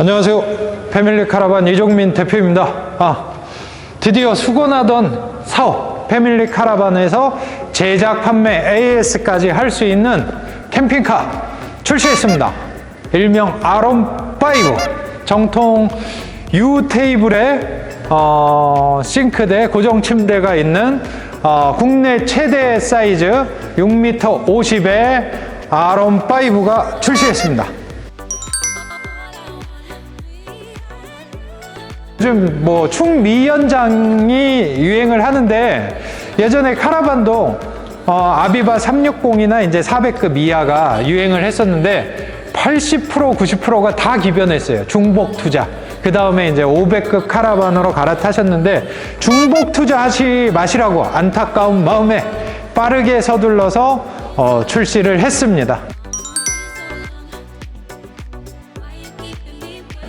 안녕하세요. 패밀리 카라반 이종민 대표입니다. 아, 드디어 수고나던 사업 패밀리 카라반에서 제작 판매 AS까지 할 수 있는 캠핑카 출시했습니다. 일명 아롬5 정통 U 테이블에 어, 싱크대 고정 침대가 있는 어, 국내 최대 사이즈 6m 50의 아롬5가 출시했습니다. 요즘 뭐 충미연장이 유행을 하는데 예전에 카라반도 어, 아비바 360이나 이제 400급 이하가 유행을 했었는데 80% 90%가 다 기변했어요. 중복 투자. 그 다음에 이제 500급 카라반으로 갈아타셨는데 중복 투자하지 마시라고 안타까운 마음에 빠르게 서둘러서 어, 출시를 했습니다.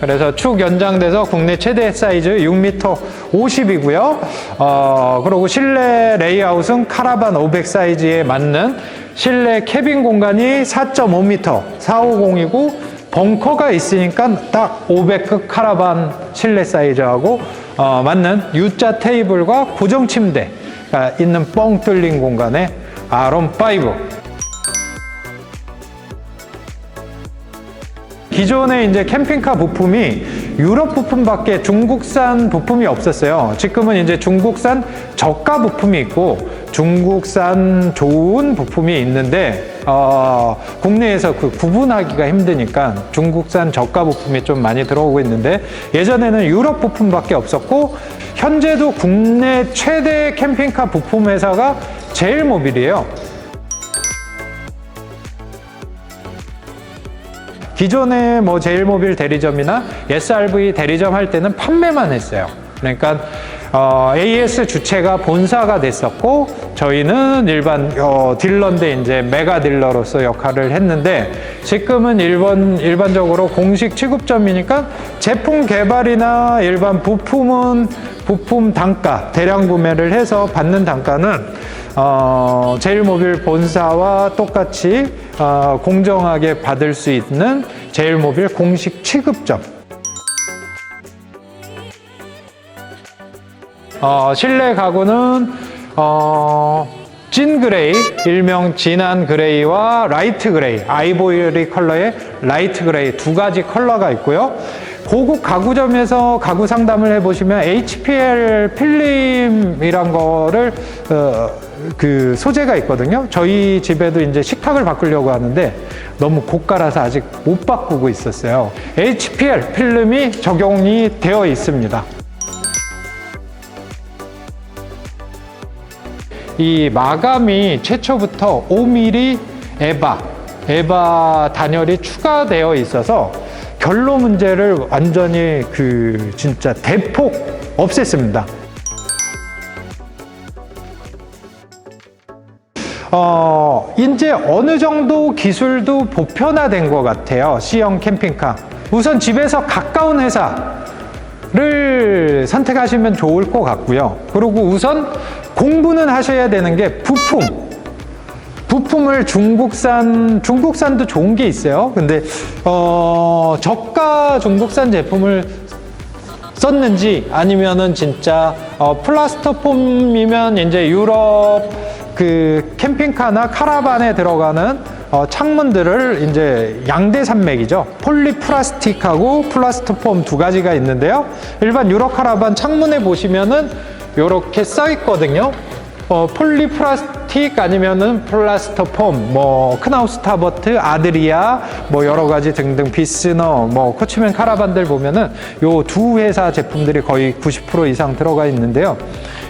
그래서 축 연장돼서 국내 최대 사이즈 6m 50이고요. 어, 그리고 실내 레이아웃은 카라반 500 사이즈에 맞는 실내 캐빈 공간이 4.5m 450이고 벙커가 있으니까 딱 500급 카라반 실내 사이즈하고 어, 맞는 U자 테이블과 고정 침대가 있는 뻥 뚫린 공간에 아롬5 기존에 이제 캠핑카 부품이 유럽 부품밖에 중국산 부품이 없었어요. 지금은 이제 중국산 저가 부품이 있고 중국산 좋은 부품이 있는데 어, 국내에서 그 구분하기가 힘드니까 중국산 저가 부품이 좀 많이 들어오고 있는데 예전에는 유럽 부품밖에 없었고 현재도 국내 최대 캠핑카 부품 회사가 제일모빌이에요. 기존의 뭐 제일모빌 대리점이나 SRV 대리점 할 때는 판매만 했어요. 그러니까 어, AS 주체가 본사가 됐었고 저희는 일반 어, 딜러인데 이제 메가 딜러로서 역할을 했는데 지금은 일반 일반적으로 공식 취급점이니까 제품 개발이나 일반 부품은 부품 단가 대량 구매를 해서 받는 단가는 어, 제일모빌 본사와 똑같이 어, 공정하게 받을 수 있는 제일모빌 공식 취급점. 어, 실내 가구는 어, 찐 그레이, 일명 진한 그레이와 라이트 그레이, 아이보리 컬러의 라이트 그레이 두 가지 컬러가 있고요. 고급 가구점에서 가구 상담을 해보시면 HPL 필름이란 거를 어, 그 소재가 있거든요. 저희 집에도 이제 식탁을 바꾸려고 하는데 너무 고가라서 아직 못 바꾸고 있었어요. HPL 필름이 적용이 되어 있습니다. 이 마감이 최초부터 5mm 에바, 에바 단열이 추가되어 있어서 결로 문제를 완전히 그 진짜 대폭 없앴습니다. 어, 이제 어느 정도 기술도 보편화된 것 같아요. C형 캠핑카. 우선 집에서 가까운 회사를 선택하시면 좋을 것 같고요. 그리고 우선 공부는 하셔야 되는 게 부품. 부품을 중국산, 중국산도 좋은 게 있어요. 근데, 어, 저가 중국산 제품을 썼는지 아니면은 진짜 어, 플라스터폼이면 이제 유럽 그 캠핑카나 카라반에 들어가는 어, 창문들을 이제 양대 산맥이죠. 폴리플라스틱하고 플라스터폼 두 가지가 있는데요. 일반 유럽 카라반 창문에 보시면은 이렇게 써 있거든요. 어, 폴리플라스틱 아니면은 플라스터폼, 뭐 크나우스 타버트, 아드리아, 뭐 여러 가지 등등 비스너, 뭐 코치맨 카라반들 보면은 요 두 회사 제품들이 거의 90% 이상 들어가 있는데요.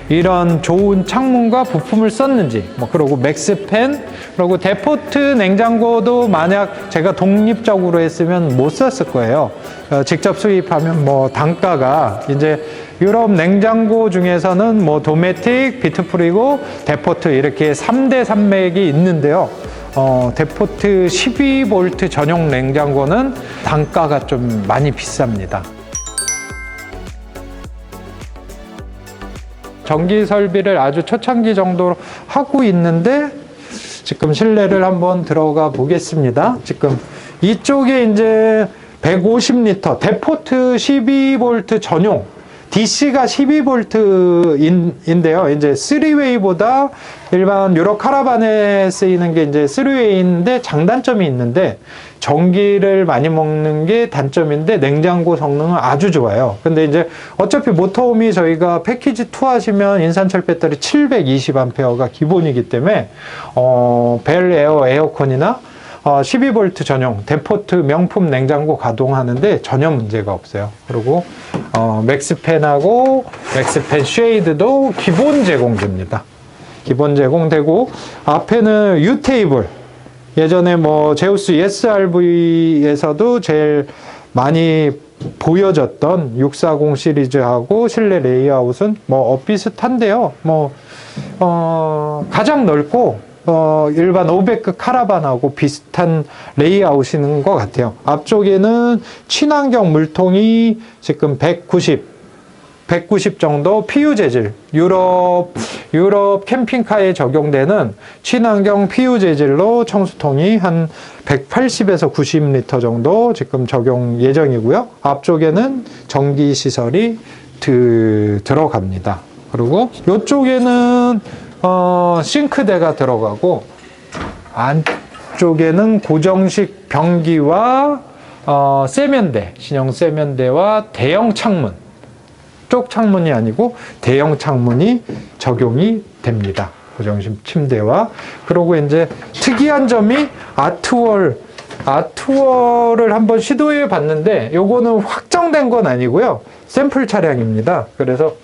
이런 좋은 창문과 부품을 썼는지, 뭐 그리고 맥스팬, 그리고 데포트 냉장고도 만약 제가 독립적으로 했으면 못 썼을 거예요. 어, 직접 수입하면 뭐 단가가 이제 유럽 냉장고 중에서는 뭐 도메틱, 비트프리고 데포트 이렇게 3대 산맥이 있는데요. 어, 데포트 12V 전용 냉장고는 단가가 좀 많이 비쌉니다. 전기 설비를 아주 초창기 정도로 하고 있는데 지금 실내를 한번 들어가 보겠습니다. 지금 이쪽에 이제 150리터 데포트 12V 전용 DC가 12V인데요. 이제 3웨이보다 일반 유럽 카라반에 쓰이는 게 이제 3웨이인데 장단점이 있는데 전기를 많이 먹는 게 단점인데 냉장고 성능은 아주 좋아요. 근데 이제 어차피 모터홈이 저희가 패키지 2 하시면 인산철 배터리 720A가 기본이기 때문에 어, 벨 에어 에어컨이나 어, 12V 전용 데포트 명품 냉장고 가동하는데 전혀 문제가 없어요. 그리고 어, 맥스팬하고 맥스팬 쉐이드도 기본 제공됩니다. 기본 제공되고 앞에는 U 테이블 예전에 뭐 제우스 ESRV에서도 제일 많이 보여졌던 640 시리즈하고 실내 레이아웃은 뭐 비슷한데요. 뭐 어, 가장 넓고 어, 일반 500급 카라반하고 비슷한 레이아웃인 것 같아요. 앞쪽에는 친환경 물통이 지금 190, 190 정도 PU 재질, 유럽, 유럽 캠핑카에 적용되는 친환경 PU 재질로 청수통이 한 180에서 90리터 정도 지금 적용 예정이고요. 앞쪽에는 전기 시설이 드, 들어갑니다. 그리고 이쪽에는 어, 싱크대가 들어가고 안쪽에는 고정식 변기와 어, 세면대, 신형 세면대와 대형 창문, 쪽 창문이 아니고 대형 창문이 적용이 됩니다. 고정식 침대와 그리고 이제 특이한 점이 아트월 아트월을 한번 시도해 봤는데 요거는 확정된 건 아니고요. 샘플 차량입니다. 그래서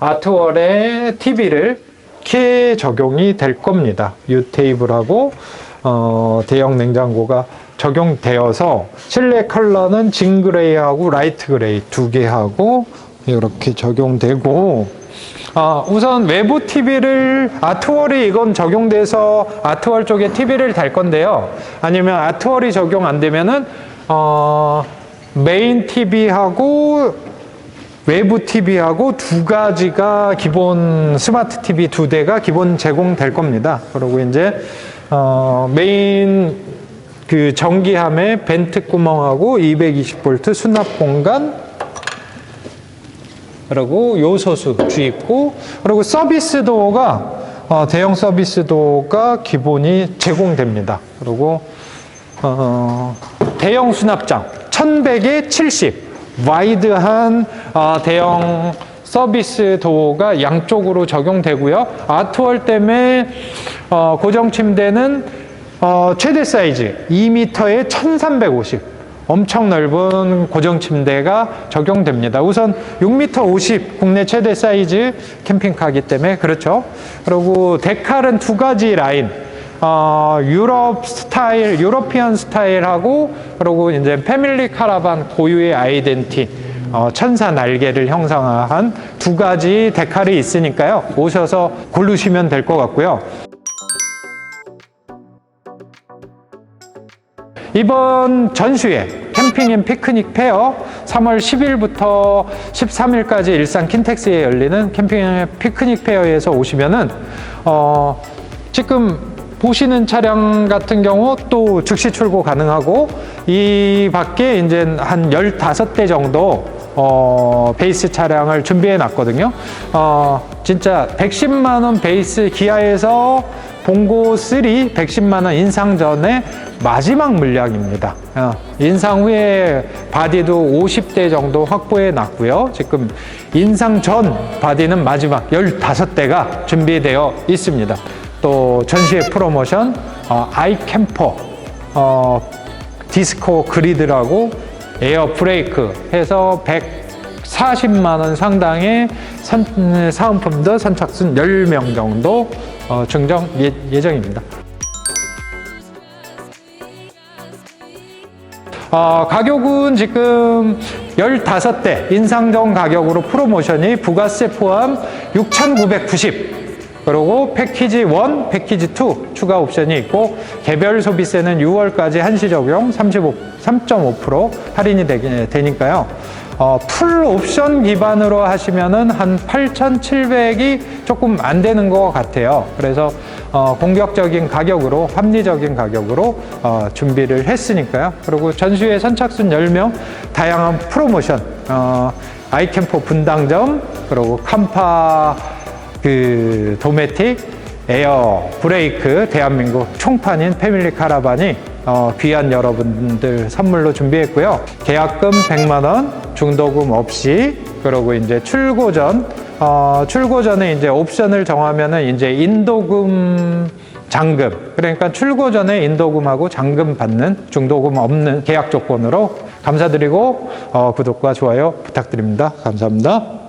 아트월에 TV를 이렇게 적용이 될 겁니다. U 테이블하고 어, 대형 냉장고가 적용되어서 실내 컬러는 진 그레이하고 라이트 그레이 두 개 하고 이렇게 적용되고 아, 우선 외부 TV를 아트월이 이건 적용돼서 아트월 쪽에 TV를 달 건데요. 아니면 아트월이 적용 안 되면은 어, 메인 TV하고 외부 TV하고 두 가지가 기본 스마트 TV 두 대가 기본 제공될 겁니다. 그리고 이제 어, 메인 그 전기함에 벤트 구멍하고 220V 수납 공간 그리고 요소수 주입구 그리고 서비스 도어가 어, 대형 서비스 도어가 기본이 제공됩니다. 그리고 어, 대형 수납장 1100에 70 와이드한 어, 대형 서비스 도어가 양쪽으로 적용되고요. 아트월 때문에 어, 고정 침대는 어, 최대 사이즈 2m에 1350 엄청 넓은 고정 침대가 적용됩니다. 우선 6m 50 국내 최대 사이즈 캠핑카기 때문에 그렇죠. 그리고 데칼은 두 가지 라인 어, 유럽 스타일, 유러피안 스타일하고 그리고 이제 패밀리 카라반 고유의 아이덴티 어, 천사 날개를 형성한 두 가지 데칼이 있으니까요. 오셔서 고르시면 될 것 같고요. 이번 전시회 캠핑 앤 피크닉 페어 3월 10일부터 13일까지 일산 킨텍스에 열리는 캠핑 앤 피크닉 페어에서 오시면은 어, 지금 보시는 차량 같은 경우 또 즉시 출고 가능하고 이 밖에 이제 한 15대 정도 어, 베이스 차량을 준비해 놨거든요. 어, 진짜 110만 원 베이스 기아에서 봉고 3 110만 원 인상 전에 마지막 물량입니다. 어, 인상 후에 바디도 50대 정도 확보해 놨고요. 지금 인상 전 바디는 마지막 15대가 준비되어 있습니다. 또 전시회 프로모션 어, 아이캠퍼 어, 디스코 그리드라고 에어 브레이크 해서 140만 원 상당의 선, 사은품도 선착순 10명 정도 어, 증정 예, 예정입니다. 어, 가격은 지금 15대 인상전 가격으로 프로모션이 부가세 포함 6,990 그리고 패키지 1, 패키지 2 추가 옵션이 있고 개별 소비세는 6월까지 한시 적용 35, 3.5% 할인이 되게, 되니까요. 어, 풀 옵션 기반으로 하시면은 한 8,700이 조금 안 되는 것 같아요. 그래서 어, 공격적인 가격으로 합리적인 가격으로 어, 준비를 했으니까요. 그리고 전시회 선착순 10명 다양한 프로모션 어, 아이캠포 분당점 그리고 캄파 그 도메틱 에어 브레이크 대한민국 총판인 패밀리 카라반이 어, 귀한 여러분들 선물로 준비했고요. 계약금 100만 원, 중도금 없이 그리고 이제 출고 전 어, 출고 전에 이제 옵션을 정하면은 이제 인도금 잔금 그러니까 출고 전에 인도금하고 잔금 받는 중도금 없는 계약 조건으로 감사드리고 어, 구독과 좋아요 부탁드립니다. 감사합니다.